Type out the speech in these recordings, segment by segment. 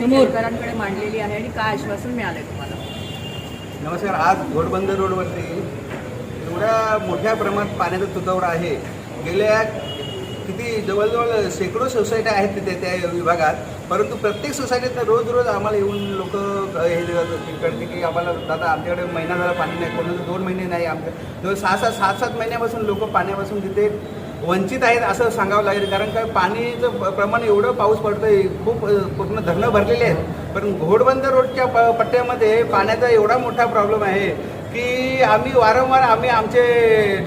मागणी मांडलेली आहे आणि काय आश्वासन मिळालंय तुम्हाला? नमस्कार आज घोडबंदर रोडवरती एवढ्या मोठ्या प्रमाणात पाण्याचा तुटवडा आहे. गेल्या किती जवळजवळ शेकडो सोसायट्या आहेत तिथे त्या विभागात परंतु प्रत्येक सोसायटीत रोज रोज आम्हाला येऊन लोक हे कळते की आम्हाला दादा आमच्याकडे महिना झाला पाणी नाही कोणाचं दोन महिने नाही आमच्या जवळ सहा सात सात सात महिन्यापासून लोक पाण्यापासून तिथे वंचित आहेत असं सांगावं लागेल कारण का पाणीचं प्रमाण एवढं पाऊस पडतोय खूप पूर्ण धरणं भरलेले आहेत. पण घोडबंदर रोडच्या प पट्ट्यामध्ये पाण्याचा एवढा मोठा प्रॉब्लेम आहे की आम्ही वारंवार आम्ही आमचे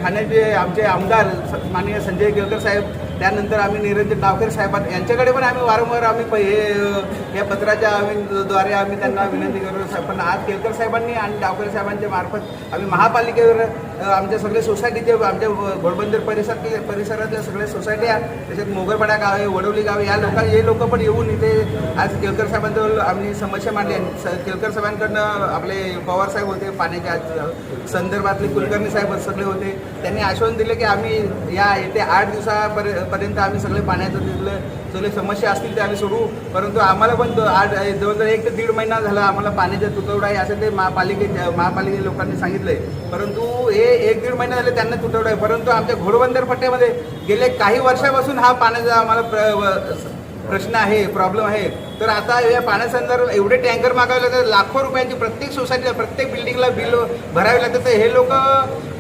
ठाण्याचे आमचे आमदार माननीय संजय केळकर साहेब त्यानंतर आम्ही निरंजन डावकर साहेबां यांच्याकडे पण आम्ही वारंवार आम्ही प- हे या पत्राच्या आम्ही द्वारे आम्ही त्यांना विनंती करतो साहेब पण आज केळकर साहेबांनी आणि डावकर साहेबांच्या मार्फत आम्ही महापालिकेवर आमच्या सगळे सोसायटीचे आमच्या घोडबंदर परिसरातले परिसरातल्या सगळ्या सोसायट्या त्याच्यात मोगरपाडा गाव आहे वडवली गाव या लोक हे लोक पण येऊन इथे आज केळकर साहेबांजवळ आम्ही समस्या मांडली आणि स- केळकर साहेबांकडनं आपले पवार साहेब होते पाण्याच्या आज संदर्भातले कुलकर्णी साहेब सगळे होते. त्यांनी आश्वासन दिले की आम्ही या येते आठ दिवसापर्यंत पर्यंत आम्ही सगळे पाण्याचं तिथले सगळे समस्या असतील ते आम्ही सोडू. परंतु आम्हाला पण दो- आठ जवळजवळ एक ते दीड महिना झाला आम्हाला पाण्याचा तुटवडा आहे असं ते महापालिके महापालिके लोकांनी सांगितलंय. परंतु हे एक दीड महिना झाले त्यांना तुटवडा आहे. परंतु आमच्या घोडबंदर पट्ट्यामध्ये गेले काही वर्षापासून हा पाण्याचा आम्हाला प्र- व- प्रश्न आहे प्रॉब्लेम आहे. तर आता या पाण्यासंदर्भ एवढे टँकर मागावे लागतात लाखो रुपयांची प्रत्येक सोसायटीला प्रत्येक बिल्डिंगला बिल भरावे लागतात. तर हे लोक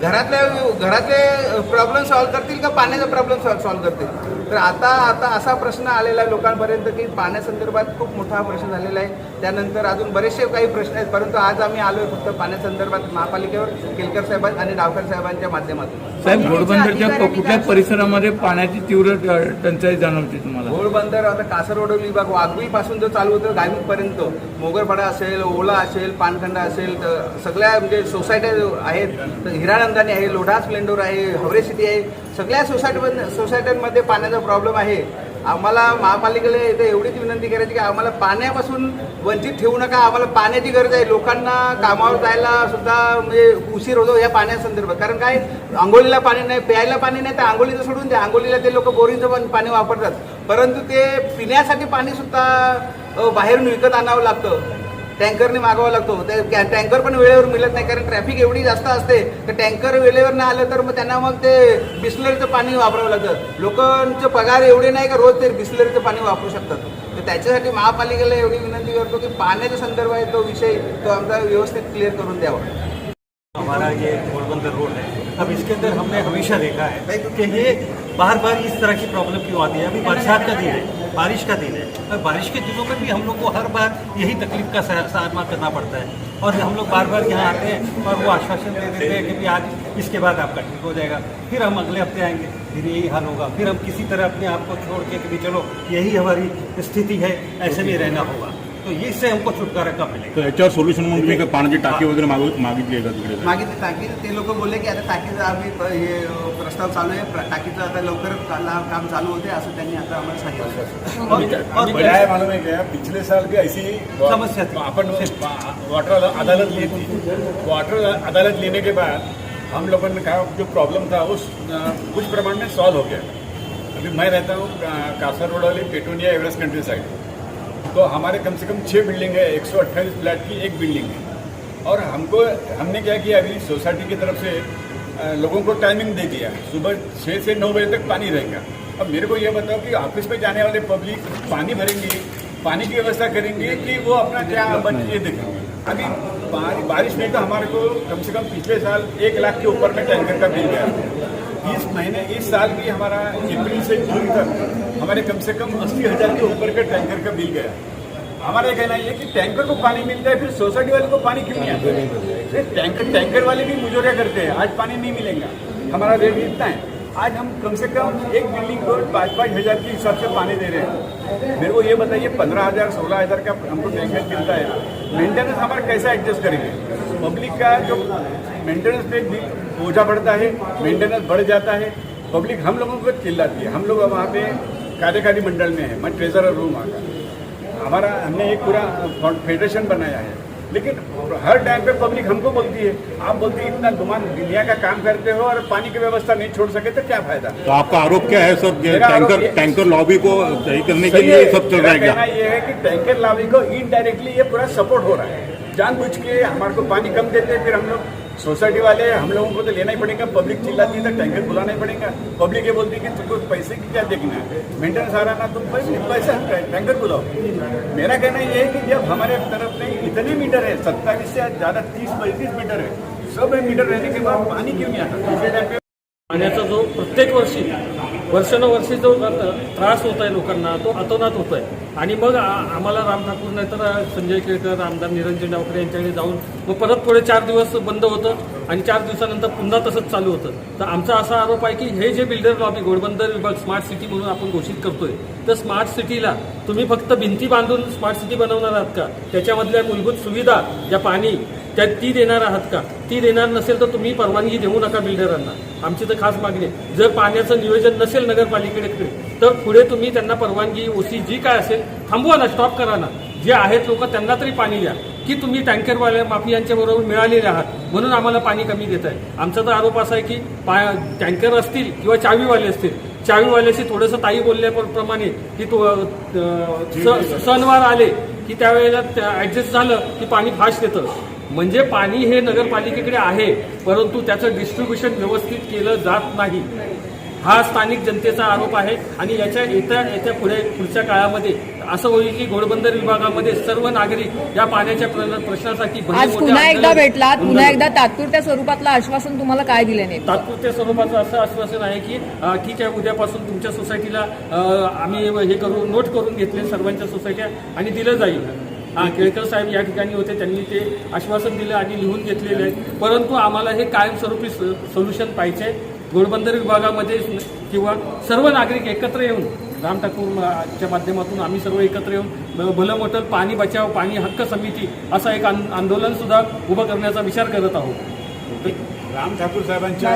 घरातल्या घरातले प्रॉब्लेम सॉल्व्ह करतील का पाण्याचा प्रॉब्लेम सॉल्व्ह करतील? तर आता आता असा प्रश्न आलेला आहे लोकांपर्यंत की पाण्यासंदर्भात खूप मोठा प्रश्न झालेला आहे. त्यानंतर अजून बरेचसे काही प्रश्न आहेत. परंतु आज आम्ही आलोय फक्त पाण्यासंदर्भात महापालिकेवर केलकर साहेब आणि डावकर साहेबांच्या माध्यमातून. साहेब घोडबंदरच्या कुठल्या परिसरामध्ये पाण्याची तीव्र टंचाई जाणवते तुम्हाला? घोडबंदर आता कासरवडोली विभाग वाघवी पासून जो चालू होतं गायमुखपर्यंत. मोगरपाडा असेल ओला असेल पानखंडा असेल तर सगळ्या म्हणजे सोसायट्या आहेत तर हिरानंदानी आहे लोढा स्प्लेंडोर आहे हवरे सिटी आहे. सगळ्या सोसायटी सोसायट्यांमध्ये पाण्याचा प्रॉब्लेम आहे. आम्हाला महापालिकेला इथे एवढीच विनंती करायची की आम्हाला पाण्यापासून वंचित ठेवू नका आम्हाला पाण्याची गरज आहे. लोकांना कामावर जायला सुद्धा म्हणजे उशीर होतो या पाण्यासंदर्भात. कारण काय? आंघोळीला पाणी नाही प्यायला पाणी नाही तर आंघोळीचं सोडून द्या. आंघोळीला ते लोक बोरिंगचं पण पाणी वापरतात. परंतु ते पिण्यासाठी पाणी सुद्धा बाहेरून विकत आणावं लागतं. टँकरने मागावं लागतो. त्या टँकर पण वेळेवर मिळत नाही कारण ट्रॅफिक एवढी जास्त असते. तर टँकर वेळेवर नाही आलं तर मग त्यांना मग ते बिस्लरीचं पाणी वापरावं लागतं. लोकांचे पगार एवढे नाही का रोज ते बिस्लरीचं पाणी वापरू शकतात. तर त्याच्यासाठी महापालिकेला एवढी विनंती करतो की पाण्याच्या संदर्भ आहे तो विषय तो आमचा व्यवस्थित क्लिअर करून द्यावा. हमारा ये पोरबंदर रोड है। अब इसके अंदर हमने हमेशा देखा है कि ये बार बार इस तरह की प्रॉब्लम क्यों आती है? अभी बरसात का दिन है बारिश का दिन है। और बारिश के दिनों में भी हम लोग को हर बार यही तकलीफ़ का सामना करना पड़ता है। और हम लोग बार बार यहाँ आते हैं और वो आश्वासन दे देते हैं कि भी आज इसके बाद आपका ठीक हो जाएगा। फिर हम अगले हफ़्ते आएँगे फिर यही हाल होगा। फिर हम किसी तरह अपने आप को छोड़ के कि चलो यही हमारी स्थिति है ऐसे में रहना होगा। तो ये इससे हमको छुटकारा कब मिलेगा? तर याच्यावर सोल्युशन म्हणून तुम्ही पाण्याची टाकी वगैरे मागव मागितली आहे का तिकडे मागितली टाकी। ते लोक बोलले की आता आम्ही हे प्रस्ताव चालू आहे. टाकीचं आता लवकर काम चालू होते असं त्यांनी आता आम्हाला सांगितलं. पिछले साल भी ऐसी समस्या थी। अपन वाटर अदालत ली थी वाटर अदालत लेने के बाद हम लोगों ने कहा जो प्रॉब्लम था उस कुछ प्रमाण में सॉल्व हो गया। अभी मैं रहता हूँ कासर रोड वाली पेटोनिया एवरेस्ट कंट्री साइड तो हमारे कम से कम छः बिल्डिंग है एक सौ अट्ठाईस फ्लैट की एक बिल्डिंग है। और हमको हमने क्या किया अभी सोसाइटी की तरफ़ से लोगों को टाइमिंग दे दिया। सुबह छः से नौ बजे तक पानी रहेगा। अब मेरे को ये बताओ कि ऑफ़िस में जाने वाले पब्लिक पानी भरेंगे, पानी की व्यवस्था करेंगे कि वो अपना क्या बन, ये देखेंगे अभी बारिश में तो हमारे को कम से कम पिछले साल एक लाख के ऊपर में टैंकर का बिल गया। इस महीने, इस साल भी हमारा अप्रैल से जून तक हमारे कम से कम अस्सी हज़ार के ऊपर का टैंकर का बिल गया। हमारा कहना ये कि टैंकर को पानी मिलता है, फिर सोसाइटी वाले को पानी क्यों नहीं आता? टैंकर टैंकर वाले भी मुजोरिया करते हैं। आज पानी नहीं मिलेगा। हमारा रेट इतना है। आज हम कम से कम एक बिल्डिंग को पाँच पाँच हज़ार के हिसाब से पानी दे रहे हैं। मेरे को ये बताइए, पंद्रह हज़ार, सोलह हज़ार का हमको टैंकर मिलता है? मेंटेनेंस हमारा कैसे एडजस्ट करेंगे? पब्लिक का जो मेंटेनेंस पे भी बोझा बढ़ता है मेंटेनेंस बढ़ जाता है। पब्लिक हम लोगों को चिल्लाती है। हम लोग वहाँ पे कार्यकारी मंडल में है। मैं ट्रेजरर वहाँ का। हमारा, हमने एक पूरा फेडरेशन बनाया है। लेकिन हर टाइम पे पब्लिक हमको बोलती है आप बोलते हैं इतना गुमान दुनिया का काम करते हो और पानी की व्यवस्था नहीं छोड़ सके तो क्या फ़ायदा? तो आपका आरोप क्या है सर ये टैंकर टैंकर लॉबी को सही करने के लिए सब चल रहा है क्या? कहना ये है कि टैंकर लॉबी को इनडायरेक्टली ये पूरा सपोर्ट हो रहा है। जानबूझ के हमारे को पानी कम देते हैं फिर हम लोग सोसाइटी वाले हम लोगों को तो लेना ही पड़ेगा पब्लिक चिल्लाती है तो टैंकर बुलाना ही पड़ेगा। पब्लिक ये बोलती है कि तुमको पैसे की क्या देखना है? मेंटेनेंस आ रहा ना तुम पैसे पैसे हम टैंकर बुलाओ। मेरा कहना ये है कि जब हमारे तरफ में इतने मीटर है सत्ताईस से ज़्यादा तीस पैंतीस मीटर है सब मीटर रहने के बाद पानी क्यों नहीं आता? दूसरे पाण्याचा जो प्रत्येक वर्षी वर्षानुवर्षी जो त्रास होत आहे लोकांना तो अतोनात होतो आहे आणि मग आम्हाला राम ठाकूर नाहीतर संजय केळकर आमदार निरंजन डावकर यांच्याकडे जाऊन मग परत पुढे चार दिवस बंद होतं आणि चार दिवसानंतर पुन्हा तसंच चालू होतं. तर आमचा असा आरोप आहे की हे जे बिल्डर लॉबी घोडबंदर विभाग स्मार्ट सिटी म्हणून आपण घोषित करतोय तर स्मार्ट सिटीला तुम्ही फक्त भिंती बांधून स्मार्ट सिटी बनवणार आहात का? त्याच्यामधल्या मूलभूत सुविधा ज्या पाणी त्या ती देणार आहात का? ती देणार नसेल तर तुम्ही परवानगी देऊ नका बिल्डरांना. आमची तर खास मागणी आहे. जर पाण्याचं नियोजन नसेल नगरपालिकेकडे तर पुढे तुम्ही त्यांना परवानगी ओसी जी काय असेल थांबवा ना स्टॉप करा ना. जे आहेत लोक त्यांना तरी पाणी द्या. की तुम्ही टँकरवाल्या माफियांच्या बरोबर मिळालेले आहात म्हणून आम्हाला पाणी कमी देत आहे आमचा तर आरोप असा आहे की पा टँकर असतील किंवा चावीवाले असतील. चावीवाल्याशी थोडंसं ताई बोलल्याप्रमाणे की तो सणवार आले की त्यावेळेला ऍडजस्ट झालं की पाणी फास्ट येतं. म्हणजे पाणी हे नगरपालिकेकडे आहे परंतु त्याचं डिस्ट्रीब्युशन व्यवस्थित केलं जात नाही. हा स्थानिक जनतेचा आरोप आहे आणि याच्या येत्या येत्या पुढे पुढच्या काळामध्ये असं होईल की घोडबंदर विभागामध्ये सर्व नागरिक या पाण्याच्या प्र- प्रश्नासाठी आज पुन्हा एकदा भेटलात पुन्हा एकदा तात्पुरत्या स्वरूपातलं आश्वासन तुम्हाला काय दिले नाही तात्पुरत्या स्वरूपाचं असं आश्वासन आहे की ठीक आहे उद्यापासून तुमच्या सोसायटीला आम्ही हे करू नोट करून घेतले सर्वांच्या सोसायट्या आणि दिलं जाईल. हा केळकर साहेब या ठिकाणी होते त्यांनी ते आश्वासन दिलं आणि लिहून घेतलेलं आहे. परंतु आम्हाला हे कायमस्वरूपी सोल्युशन पाहिजे. घोडबंदर विभागामध्ये किंवा सर्व नागरिक एकत्र येऊन राम ठाकूरच्या माध्यमातून आम्ही सर्व एकत्र येऊन भलं मोठं पाणी बचाव पाणी हक्क समिती असं एक आं- आंदोलन सुद्धा उभं करण्याचा विचार करत आहोत. राम ठाकूर साहेबांच्या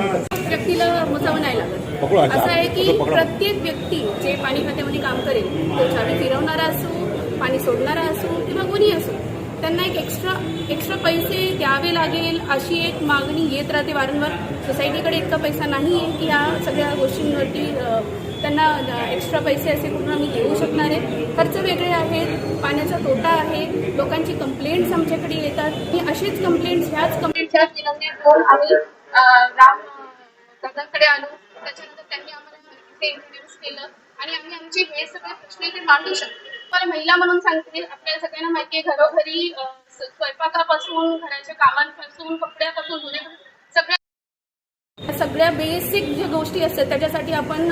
व्यक्तीला मोजावं नाही लागत. असं आहे की. प्रत्येक व्यक्ती जे पाणी खात्यामध्ये काम करेल तो चावी फिरवणारा असो पाणी सोडणारा असो किंवा कोणी असो त्यांना एक एक्स्ट्रा एक्स्ट्रा पैसे द्यावे लागेल अशी एक मागणी येत राहते वारंवार. सोसायटीकडे इतका पैसा नाही आहे की ह्या सगळ्या गोष्टींवरती त्यांना एक्स्ट्रा पैसे असे कुठून आम्ही देऊ शकणार आहे. खर्च वेगळे आहेत पाण्याचा तोटा आहे लोकांची कंप्लेंट्स आमच्याकडे येतात. की अशीच कंप्लेंट्स ह्याच कंप्लेंट्स ह्याच विनंती करून आम्ही राम दादांकडे आलो. त्याच्यानंतर त्यांनी आम्हाला इंट्रोड्यूस केलं. आणि आम्ही आमचे हे सगळे प्रश्न इथे मांडू शकतो पण महिला म्हणून सांगते आपल्याला सगळ्यांना माहिती आहे घरोघरी स्वयंपाकापासून घराच्या कामांपासून कपड्यापासून गुन्हे सगळ्या सगळ्या बेसिक ज्या गोष्टी असतात त्याच्यासाठी आपण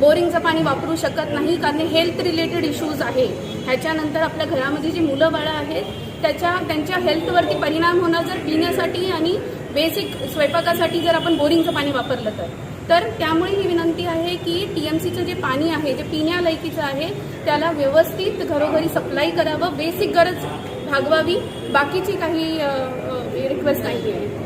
बोरिंगचं पाणी वापरू शकत नाही कारण हेल्थ रिलेटेड इश्यूज आहे. ह्याच्यानंतर आपल्या घरामध्ये जी मुलं बाळं आहेत त्याच्या त्यांच्या हेल्थवरती परिणाम होणार जर पिण्यासाठी आणि बेसिक स्वयंपाकासाठी जर आपण बोरिंगचं पाणी वापरलं तर. तर त्यामुळे ही विनंती आहे की टी एम सीचं जे पाणी आहे जे पिण्यालायकीचं आहे त्याला व्यवस्थित घरोघरी सप्लाय करावं. बेसिक गरज भागवावी. बाकीची काही रिक्वेस्ट नाही आहे